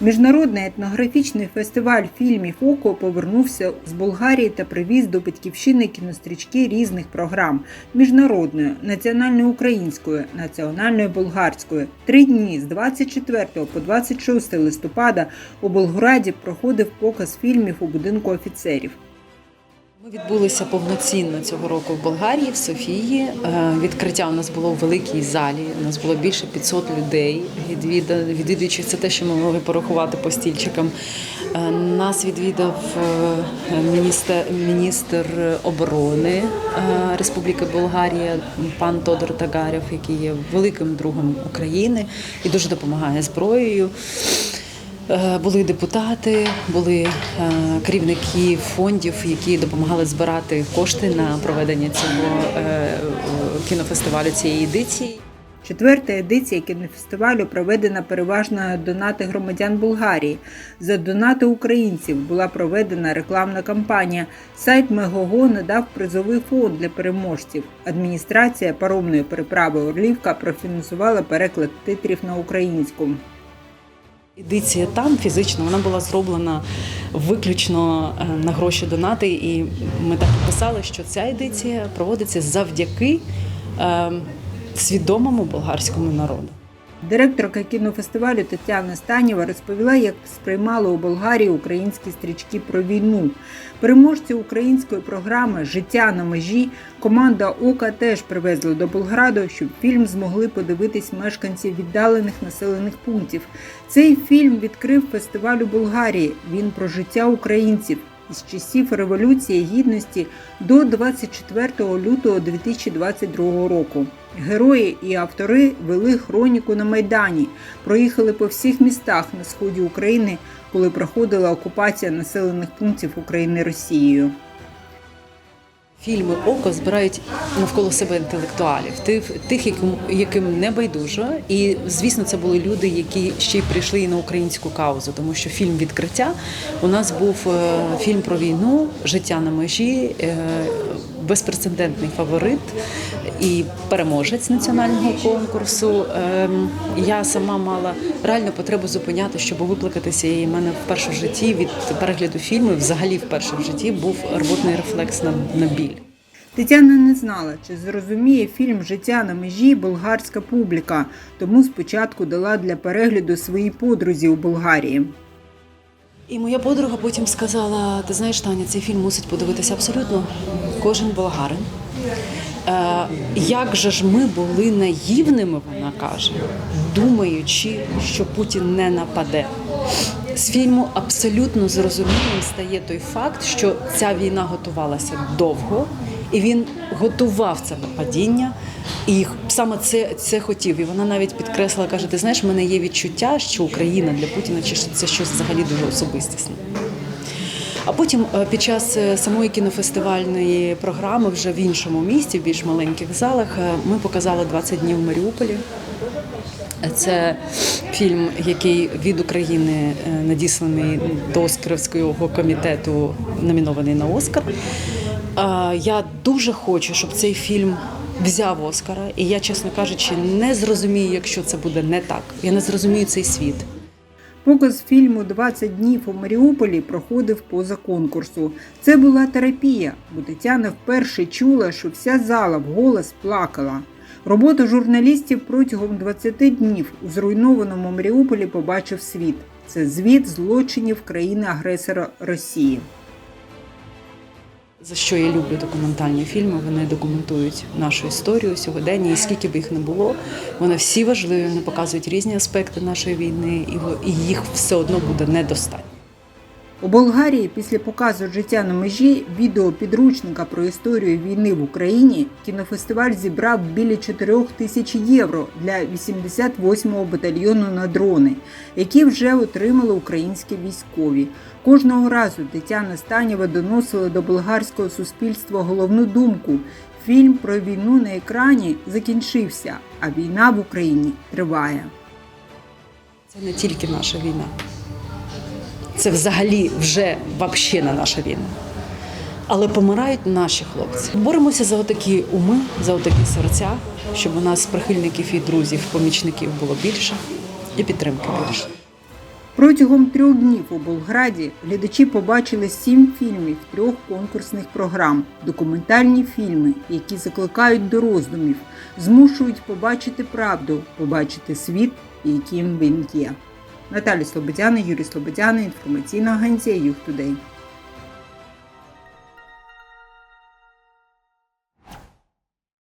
Міжнародний етнографічний фестиваль фільмів Око повернувся з Болгарії та привіз до батьківщини кінострічки різних програм міжнародної, національної української, національної болгарської. Три дні з 24 по 26 листопада у Болгораді проходив показ фільмів у будинку офіцерів. Відбулися повноцінно цього року в Болгарії, в Софії. Е, Відкриття у нас було в великій залі. У нас було більше 500 людей. Відвідуючих це те, що ми могли порахувати по стільчикам. Е, Нас відвідав е, міністр, міністр оборони Республіки Болгарія, пан Тодор Тагарєв, який є великим другом України і дуже допомагає зброєю. Е, Були депутати, були е, керівники фондів, які допомагали збирати кошти на проведення цього е, кінофестивалю цієї едиції. Четверта едиція кінофестивалю проведена переважно на донати громадян Болгарії. За донати українців була проведена рекламна кампанія. Сайт Мегого надав призовий фонд для переможців. Адміністрація паромної переправи Орлівка профінансувала переклад титрів на українську. Едиція там фізично вона була зроблена виключно е, на гроші донати, і ми так писали, що ця едиція проводиться завдяки е, свідомому болгарському народу. Директорка кінофестивалю Тетяна Станєва розповіла, як сприймали у Болгарії українські стрічки про війну. Переможці української програми Життя на межі команда Ока теж привезли до Болграду, щоб фільм змогли подивитись мешканці віддалених населених пунктів. Цей фільм відкрив фестиваль у Болгарії. Він про життя українців із часів Революції Гідності до 24 лютого 2022 року. Герої і автори вели хроніку на Майдані, проїхали по всіх містах на сході України, коли проходила окупація населених пунктів України Росією. Фільми око збирають навколо себе інтелектуалів, тих, яким, яким не байдужо. І звісно, це були люди, які ще й прийшли і на українську каузу, тому що фільм відкриття у нас був е, фільм про війну, життя на межі, е, безпрецедентний фаворит і переможець національного конкурсу. Ем, Я сама мала реальну потребу зупиняти, щоб виплакатися. І в мене вперше в житті від перегляду фільму, взагалі вперше в житті, був рвотний рефлекс на, на біль. Тетяна не знала, чи зрозуміє фільм Життя на межі болгарська публіка, тому спочатку дала для перегляду своїй подрузі у Болгарії. І моя подруга потім сказала: ти знаєш, Таня, цей фільм мусить подивитися абсолютно кожен болгарин. Е, як же ж ми були наївними, вона каже, думаючи, що Путін не нападе. З фільму абсолютно зрозумілим стає той факт, що ця війна готувалася довго, і він готував це нападіння, і саме це, це хотів. І вона навіть підкреслила, каже: ти знаєш, в мене є відчуття, що Україна для Путіна чи це щось взагалі дуже особистісне. А потім е, під час е, самої кінофестивальної програми, вже в іншому місті, в більш маленьких залах, е, ми показали 20 днів в Маріуполі. Це фільм, який від України надісланий до Оскарівського комітету, номінований на Оскар. Я дуже хочу, щоб цей фільм взяв Оскара, і я, чесно кажучи, не зрозумію, якщо це буде не так. Я не зрозумію цей світ. Показ фільму «20 днів у Маріуполі проходив поза конкурсу. Це була терапія, бо Тетяна вперше чула, що вся зала вголос плакала. Роботу журналістів протягом 20 днів у зруйнованому Маріуполі побачив світ. Це звіт злочинів країни-агресора Росії. За що я люблю документальні фільми, вони документують нашу історію сьогодення, і скільки б їх не було, вони всі важливі, вони показують різні аспекти нашої війни, і їх все одно буде недостатньо. У Болгарії після показу життя на межі відео підручника про історію війни в Україні кінофестиваль зібрав біля 4 тисяч євро для 88-го батальйону на дрони, які вже отримали українські військові. Кожного разу Тетяна Станєва доносила до болгарського суспільства головну думку. Фільм про війну на екрані закінчився, а війна в Україні триває. Це не тільки наша війна. Це взагалі вже вообще не наша війна. Але помирають наші хлопці. Боремося за отакі уми, за отакі серця, щоб у нас прихильників і друзів, помічників було більше і підтримки більше. Протягом трьох днів у Болграді глядачі побачили сім фільмів трьох конкурсних програм, документальні фільми, які закликають до роздумів, змушують побачити правду, побачити світ, яким він є. Наталі Слободяна, Юрій Слободяна, інформаційна агенція Юг Тудей.